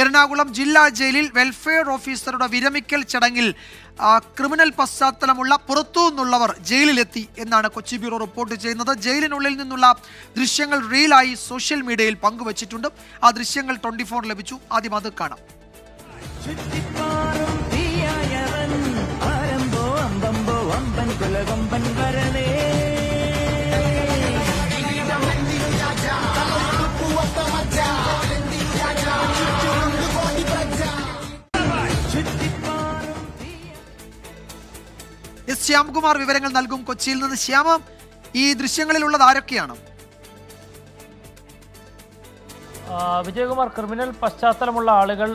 എറണാകുളം ജില്ലാ ജയിലിൽ വെൽഫെയർ ഓഫീസറുടെ വിരമിക്കൽ ചടങ്ങിൽ ക്രിമിനൽ പശ്ചാത്തലമുള്ള പുറത്തു നിന്നുള്ളവർ ജയിലിലെത്തി എന്നാണ് കൊച്ചി ബ്യൂറോ റിപ്പോർട്ട് ചെയ്യുന്നത്. ജയിലിനുള്ളിൽ നിന്നുള്ള ദൃശ്യങ്ങൾ റീലായി സോഷ്യൽ മീഡിയയിൽ പങ്കുവച്ചിട്ടുണ്ട്. ആ ദൃശ്യങ്ങൾ ട്വന്റി ഫോർ ലഭിച്ചു. ആദ്യം അത് കാണാം. എസ് ശ്യാംകുമാർ വിവരങ്ങൾ നൽകും കൊച്ചിയിൽ നിന്ന്. ശ്യാമ ഈ ദൃശ്യങ്ങളിലുള്ളത് ആരൊക്കെയാണ്? വിജയകുമാർ ക്രിമിനൽ പശ്ചാത്തലമുള്ള ആളുകൾ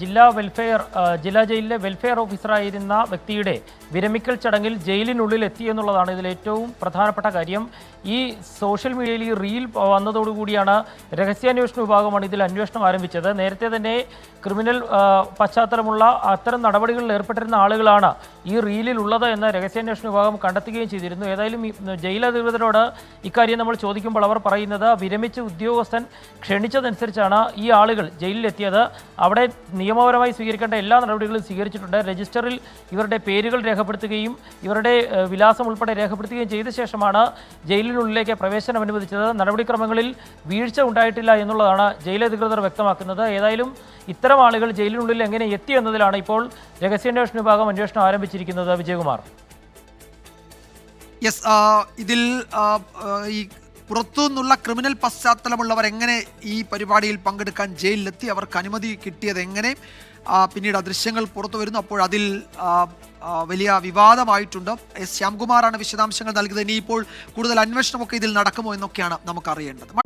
ജില്ലാ വെൽഫെയർ ജില്ലാ ജയിലിലെ വെൽഫെയർ ഓഫീസറായിരുന്ന വ്യക്തിയുടെ വിരമിക്കൽ ചടങ്ങിൽ ജയിലിനുള്ളിൽ എന്നുള്ളതാണ് ഇതിൽ ഏറ്റവും പ്രധാനപ്പെട്ട കാര്യം. ഈ സോഷ്യൽ മീഡിയയിൽ ഈ റീൽ വന്നതോടുകൂടിയാണ് രഹസ്യാന്വേഷണ വിഭാഗമാണ് ഇതിൽ അന്വേഷണം ആരംഭിച്ചത്. നേരത്തെ തന്നെ ക്രിമിനൽ പശ്ചാത്തലമുള്ള അത്തരം നടപടികളിൽ ഏർപ്പെട്ടിരുന്ന ആളുകളാണ് ഈ റീലിൽ ഉള്ളത് എന്ന് രഹസ്യാന്വേഷണ വിഭാഗം കണ്ടെത്തുകയും ചെയ്തിരുന്നു. ഏതായാലും ജയിലധികൃതരോട് ഇക്കാര്യം നമ്മൾ ചോദിക്കുമ്പോൾ അവർ പറയുന്നത് വിരമിച്ച ഉദ്യോഗസ്ഥൻ ക്ഷണിച്ചതനുസരിച്ചാണ് ഈ ആളുകൾ ജയിലിലെത്തിയത്. അവിടെ നിയമപരമായി സ്വീകരിക്കേണ്ട എല്ലാ നടപടികളും സ്വീകരിച്ചിട്ടുണ്ട്. രജിസ്റ്ററിൽ ഇവരുടെ പേരുകൾ രേഖപ്പെടുത്തുകയും ഇവരുടെ വിലാസം ഉൾപ്പെടെ രേഖപ്പെടുത്തുകയും ചെയ്ത ശേഷമാണ് ജയിലിനുള്ളിലേക്ക് പ്രവേശനം അനുവദിച്ചത്. നടപടിക്രമങ്ങളിൽ വീഴ്ച ഉണ്ടായിട്ടില്ല എന്നുള്ളതാണ് ജയിലധികൃതർ വ്യക്തമാക്കുന്നത്. ഏതായാലും ഇത്തരം ആളുകൾ ജയിലിനുള്ളിൽ എങ്ങനെ എത്തി എന്നതിലാണ് ഇപ്പോൾ രഹസ്യാന്വേഷണ വിഭാഗം അന്വേഷണം ആരംഭിച്ചിരിക്കുന്നത് വിജയകുമാർ. യെസ് ഇതിൽ ഈ പുറത്തു നിന്നുള്ള ക്രിമിനൽ പശ്ചാത്തലമുള്ളവർ എങ്ങനെ ഈ പരിപാടിയിൽ പങ്കെടുക്കാൻ ജയിലിലെത്തി അവർക്ക് അനുമതി കിട്ടിയത് എങ്ങനെ? പിന്നീട് ദൃശ്യങ്ങൾ പുറത്തു വരുന്നു. അപ്പോൾ അതിൽ വലിയ വിവാദമായിട്ടുണ്ട്. എസ് ശ്യാംകുമാറാണ് വിശദാംശങ്ങൾ നൽകിയത്. ഇനിയിപ്പോൾ കൂടുതൽ അന്വേഷണമൊക്കെ ഇതിൽ നടക്കുമോ എന്നൊക്കെയാണ് നമുക്ക് അറിയേണ്ടത്